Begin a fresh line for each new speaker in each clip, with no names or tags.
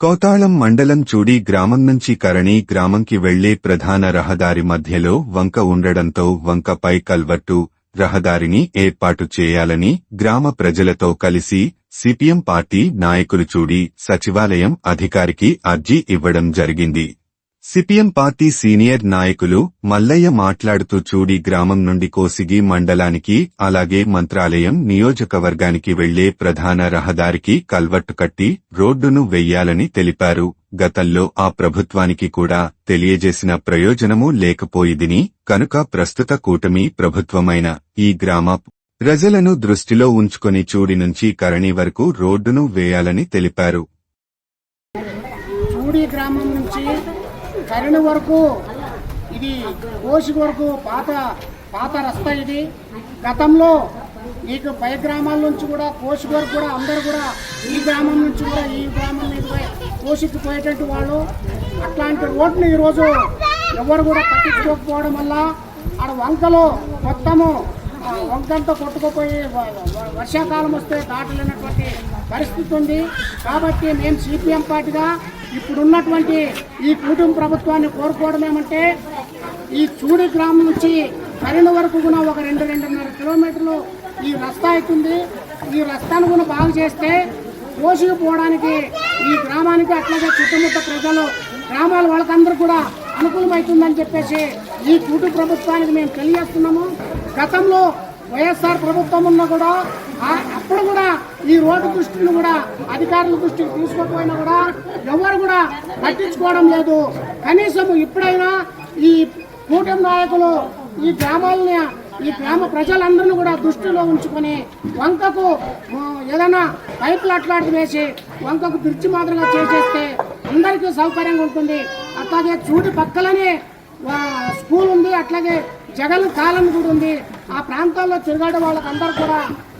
కోతాళం మండలం చూడి గ్రామం నుంచి కరణి గ్రామంకి వెళ్ళే ప్రధాన రహదారి మధ్యలో వంక ఉండడంతో వంకపై కల్వట్టు రహదారిని ఏర్పాటు చేయాలని గ్రామ ప్రజలతో కలిసి సిపిఎం పార్టీ నాయకులు చూడి సచివాలయం అధికారికి అర్జీ ఇవ్వడం జరిగింది. సిపిఎం పార్టీ సీనియర్ నాయకులు మల్లయ్య మాట్లాడుతూ చూడి గ్రామం నుండి కోసిగి మండలానికి అలాగే మంత్రాలయం నియోజకవర్గానికి వెళ్ళే ప్రధాన రహదారికి కల్వట్టు కట్టి రోడ్డును వెయ్యాలని తెలిపారు. గతంలో ఆ ప్రభుత్వానికి కూడా తెలియజేసిన ప్రయోజనము లేకపోయిదిని కనుక ప్రస్తుత కూటమి ప్రభుత్వమైన ఈ గ్రామ ప్రజలను దృష్టిలో ఉంచుకొని చూడి నుంచి కరణి వరకు రోడ్డును వేయాలని తెలిపారు.
చూడి గ్రామం నుంచి కరణి వరకు ఇది కోసి వరకు పాత పాత రస్తా ఇది. గతంలో మీకు పై గ్రామాల నుంచి కూడా కోసి వరకు కూడా అందరు కూడా ఈ గ్రామం నుంచి కూడా ఈ గ్రామం మీద కోసికి పోయేటట్టు వాళ్ళు. అట్లాంటి రోడ్ని ఈరోజు ఎవరు కూడా పట్టించుకోకపోవడం వల్ల ఆడ వంకలో మొత్తము వంకంతా కొట్టుకుపోయి వర్షాకాలం వస్తే దాటలేనటువంటి పరిస్థితి ఉంది. కాబట్టి మేము సిపిఎం పార్టీగా ఇప్పుడున్నటువంటి ఈ కుటుంబ ప్రభుత్వాన్ని కోరుకోవడం ఏమంటే ఈ చూడి గ్రామం నుంచి కరీణ వరకు కూడా ఒక రెండు రెండున్నర కిలోమీటర్లు ఈ రస్తా అవుతుంది. ఈ రస్తాను కూడా బాగు చేస్తే కోసికి పోవడానికి ఈ గ్రామానికి అట్లాగే చుట్టుముట్ట ప్రజలు గ్రామాల వాళ్ళకందరూ కూడా అనుకూలమవుతుందని చెప్పేసి ఈ కూటు ప్రభుత్వానికి మేము తెలియజేస్తున్నాము. గతంలో వైఎస్ఆర్ ప్రభుత్వం ఉన్నా కూడా అప్పుడు కూడా ఈ రోడ్డు దృష్టిని కూడా అధికారుల దృష్టికి తీసుకోకపోయినా కూడా ఎవరు కూడా పట్టించుకోవడం లేదు. కనీసం ఇప్పుడైనా ఈ కూటమి నాయకులు ఈ గ్రామాలని ఈ గ్రామ ప్రజలందరినీ కూడా దృష్టిలో ఉంచుకొని వంకకు ఏదైనా పైపులు అట్లాంటివి వేసి వంకకు బ్రిడ్జి మాదిరిగా చేసేస్తే అందరికీ సౌకర్యంగా ఉంటుంది. అట్లాగే చూడు పక్కలనే స్కూల్ ఉంది అట్లాగే జగన్ కాలం కూడా ఉంది. ఆ ప్రాంతాల్లో తిరగడం వాళ్ళకి అందరూ కూడా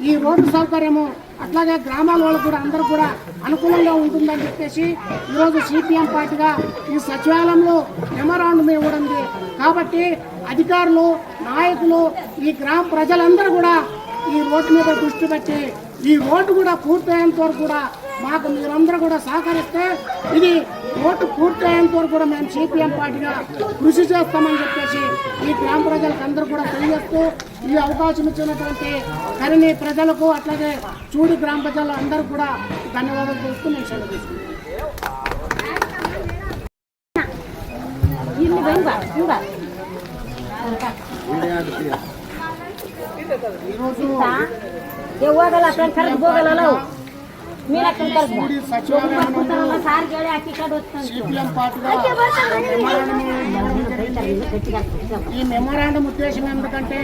ఈ రోడ్డు సౌకర్యము అట్లాగే గ్రామాల వాళ్ళు కూడా అందరూ కూడా అనుకూలంగా ఉంటుందని చెప్పేసి ఈరోజు సిపిఎం పార్టీగా ఈ సచివాలయంలో మెమరాండం ఇవ్వడంది కాబట్టి అధికారులు నాయకులు ఈ గ్రామ ప్రజలందరూ కూడా ఈ రోడ్డు మీద దృష్టి పెట్టి ఈ రోడ్డు కూడా పూర్తయ్యేంత వరకు కూడా మాకు మీరందరూ కూడా సహకరిస్తే ఇది రోడ్డు పూర్తయ్యేంత వరకు కూడా మేము సిపిఎం పార్టీగా కృషి చేస్తామని చెప్పేసి ఈ గ్రామ ప్రజలకు అందరూ కూడా తెలియజేస్తూ ఈ అవకాశం ఇచ్చినటువంటి కరిని ప్రజలకు అట్లాగే చూడి గ్రామ ప్రజలు అందరూ కూడా ధన్యవాదాలు తెలుస్తూ నేను సెలవు తీసుకుంటాను
ಇಲ್ಲಿ ಬಂದ ಹಿಂಗ
ఈరోజు
ಹೋಗಲ್ಲ ಫ್ರೆಂಡ್ ಕರೆದು ಹೋಗಲ್ಲ ನಾವು
ఈ మెమరాండం ఉద్దేశం ఎందుకంటే